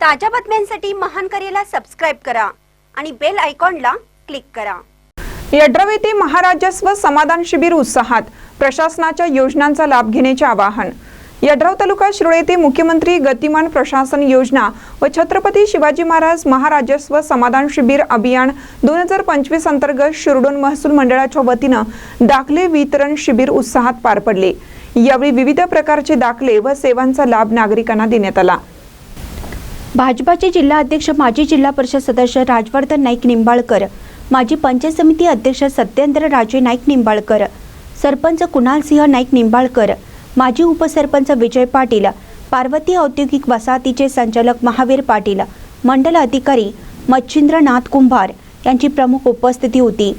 ताज्या बातम्यांसाठी महान करेला सबस्क्राईब करा आणि बेल आयकॉनला क्लिक करा. यड्राव येथे महाराजस्व समाधान शिबिर उत्साहात प्रशासनाच्या योजनांचा लाभ घेण्याचे आवाहन. यड्राव तालुका शिरोळ येथे मुख्यमंत्री गतिमान प्रशासन योजना व छत्रपती शिवाजी महाराज महाराजस्व समाधान शिबिर अभियान दोन हजार पंचवीस अंतर्गत शिरडोन महसूल मंडळाच्या वतीनं दाखले वितरण शिबिर उत्साहात पार पडले. यावेळी विविध प्रकारचे दाखले व सेवांचा लाभ नागरिकांना देण्यात आला. भाजपाचे जिल्हा अध्यक्ष माजी जिल्हा परिषद सदस्य राजवर्धन नाईक निंबाळकर माजी पंचायत समिती अध्यक्ष सत्येंद्र राजे नाईक निंबाळकर सरपंच कुणाल सिंह नाईक निंबाळकर माजी उपसरपंच विजय पाटील पार्वती औद्योगिक वसाहतीचे संचालक महावीर पाटील मंडल अधिकारी मच्छिंद्रनाथ कुंभार यांची प्रमुख उपस्थिती होती.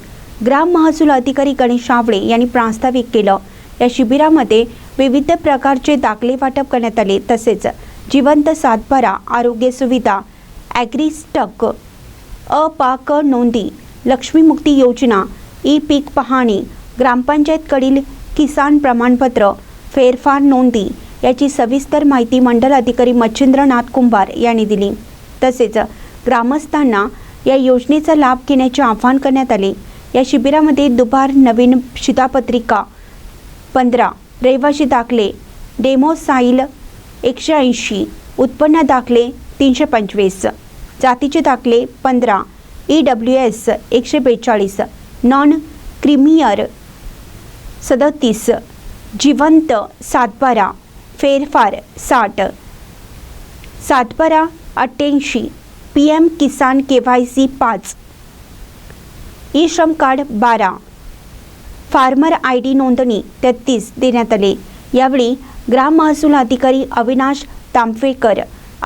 ग्राम महसूल अधिकारी गणेश शावळे यांनी प्रास्ताविक केलं. या शिबिरामध्ये विविध प्रकारचे दाखले वाटप करण्यात आले तसेच जिवंत सातबारा आरोग्य सुविधा ॲग्रीस्टक अपाक नोंदी लक्ष्मीमुक्ती योजना ई पीक पाहणी ग्रामपंचायतकडील किसान प्रमाणपत्र फेरफार नोंदी याची सविस्तर माहिती मंडल अधिकारी मच्छिंद्रनाथ कुंभार यांनी दिली. तसेच ग्रामस्थांना या योजनेचा लाभ घेण्याचे आवाहन करण्यात आले. या शिबिरामध्ये दुपार नवीन शिधापत्रिका पंधरा रहिवाशी दाखले डेमो साईल एकशे ऐंशी उत्पन्न दाखले तीनशे पंचवीस जातीचे दाखले पंधरा ई डब्ल्यू एस एकशे बेचाळीस नॉन क्रिमियर सदतीस जिवंत सातबारा फेरफार साठ. सातबारा अठ्ठ्याऐंशी P M Kisan K Y C पाच. ई श्रम कार्ड बारा. फार्मर आय डी नोंदणी तेहतीस देण्यात आले. यावेळी ग्राम महसूल अधिकारी अविनाश तांफेकर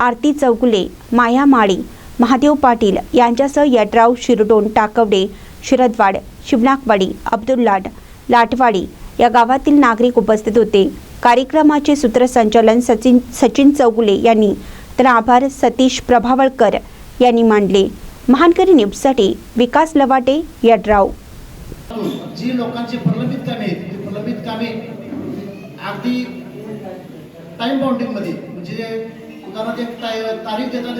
आरती चौगुले माया माळी महादेव पाटील यांच्यासह यड्राव शिरडोन टाकवडे शिरदवाड शिवनाकवाडी अब्दुल्लाट लाटवाडी या गावातील नागरिक उपस्थित होते. कार्यक्रमाचे सूत्रसंचालन सचिन सचिन चौगुले यांनी. तर आभार सतीश प्रभावळकर यांनी मांडले. महानकरी न्यूजसाठी विकास लवाटे यड्राव. जी लोकांची प्रलंबित कामे प्रलंबित कामे अगदी टाइम बाउंडिंगमध्ये. म्हणजे उदाहरणार्थ एक तारीख देतात